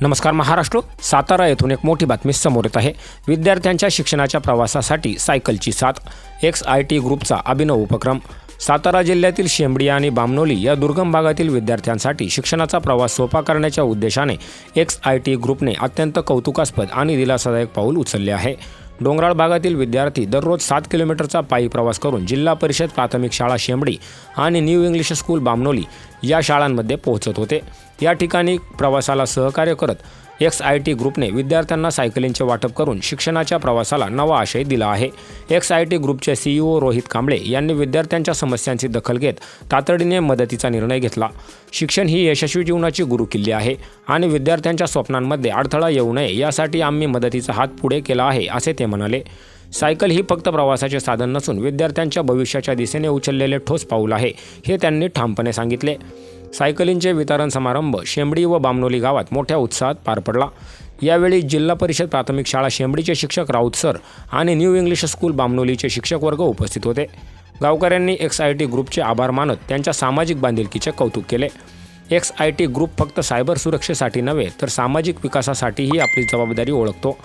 नमस्कार महाराष्ट्र. सातारा येथून एक मोठी बातमी समोर येत आहे. विद्यार्थ्यांच्या शिक्षणाच्या प्रवासासाठी सायकलची साथ. एक्स आय टी ग्रुपचा अभिनव उपक्रम. सातारा जिल्ह्यातील शेंबडी आणि बामनोली या दुर्गम भागातील विद्यार्थ्यांसाठी शिक्षणाचा प्रवास सोपा करण्याच्या उद्देशाने एक्स आय टी ग्रुपने अत्यंत कौतुकास्पद आणि दिलासादायक पाऊल उचलले आहे. डोंगराळ भागातील विद्यार्थी दररोज सात किलोमीटरचा पायी प्रवास करून जिल्हा परिषद प्राथमिक शाळा शेंबडी आणि न्यू इंग्लिश स्कूल बामनोली या शाळांमध्ये पोहोचत होते. या ठिकाणी प्रवासाला सहकार्य करत एक्स आय टी ग्रुपने विद्यार्थ्यांना सायकलींचे वाटप करून शिक्षणाच्या प्रवासाला नवा आशय दिला आहे. एक्स आय टी ग्रुपचे सीईओ रोहित कांबळे यांनी विद्यार्थ्यांच्या समस्यांची दखल घेत तातडीने मदतीचा निर्णय घेतला. शिक्षण ही यशस्वी जीवनाची गुरुकिल्ली आहे आणि विद्यार्थ्यांच्या स्वप्नांमध्ये अडथळा येऊ नये यासाठी आम्ही मदतीचा हात पुढे केला आहे असे ते म्हणाले. सायकल ही फक्त प्रवासाचे साधन नसून विद्यार्थ्यांच्या भविष्याच्या दिशेने उचललेले ठोस पाऊल आहे हे त्यांनी ठामपणे सांगितले. सायकलींचे वितरण समारंभ शेंबडी व बामनोली गावात मोठ्या उत्साहात पार पडला. यावेळी जिल्हा परिषद प्राथमिक शाळा शेंबडीचे शिक्षक राऊत सर आणि न्यू इंग्लिश स्कूल बामनोलीचे शिक्षक वर्ग उपस्थित होते. गावकऱ्यांनी एक्स आय टी ग्रुपचे आभार मानत त्यांच्या सामाजिक बांधिलकीचे कौतुक केले. एक्स आय टी ग्रुप फक्त सायबर सुरक्षेसाठी नव्हे तर सामाजिक विकासासाठीही आपली जबाबदारी ओळखतो.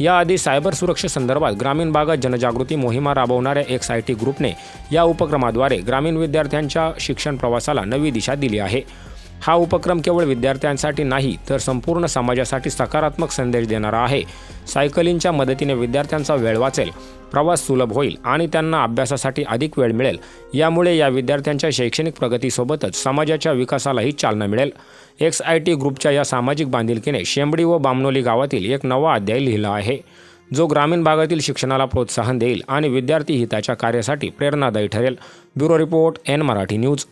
याआधी सायबर सुरक्षेसंदर्भात ग्रामीण भागात जनजागृती मोहिमा राबवणाऱ्या एक्स आय टी ग्रुपने या उपक्रमाद्वारे ग्रामीण विद्यार्थ्यांच्या शिक्षण प्रवासाला नवी दिशा दिली आहे. हा उपक्रम केवळ विद्यार्थ्यांसाठी नाही तर संपूर्ण समाजासाठी सकारात्मक संदेश देणारा आहे. सायकलींच्या मदतीने विद्यार्थ्यांचा वेळ वाचेल प्रवास सुलभ होईल आणि त्यांना अभ्यासासाठी अधिक वेळ मिळेल. यामुळे या विद्यार्थ्यांच्या शैक्षणिक प्रगतीसोबतच समाजाच्या विकासालाही चालना मिळेल. एक्स आय टी ग्रुपच्या या सामाजिक बांधिलकीने शेंबडी व बामनोली गावातील एक नवा अध्याय लिहिला आहे. जो ग्रामीण भागातील शिक्षणाला प्रोत्साहन देईल आणि विद्यार्थी हिताच्या कार्यासाठी प्रेरणादायी ठरेल. Bureau report N Marathi news.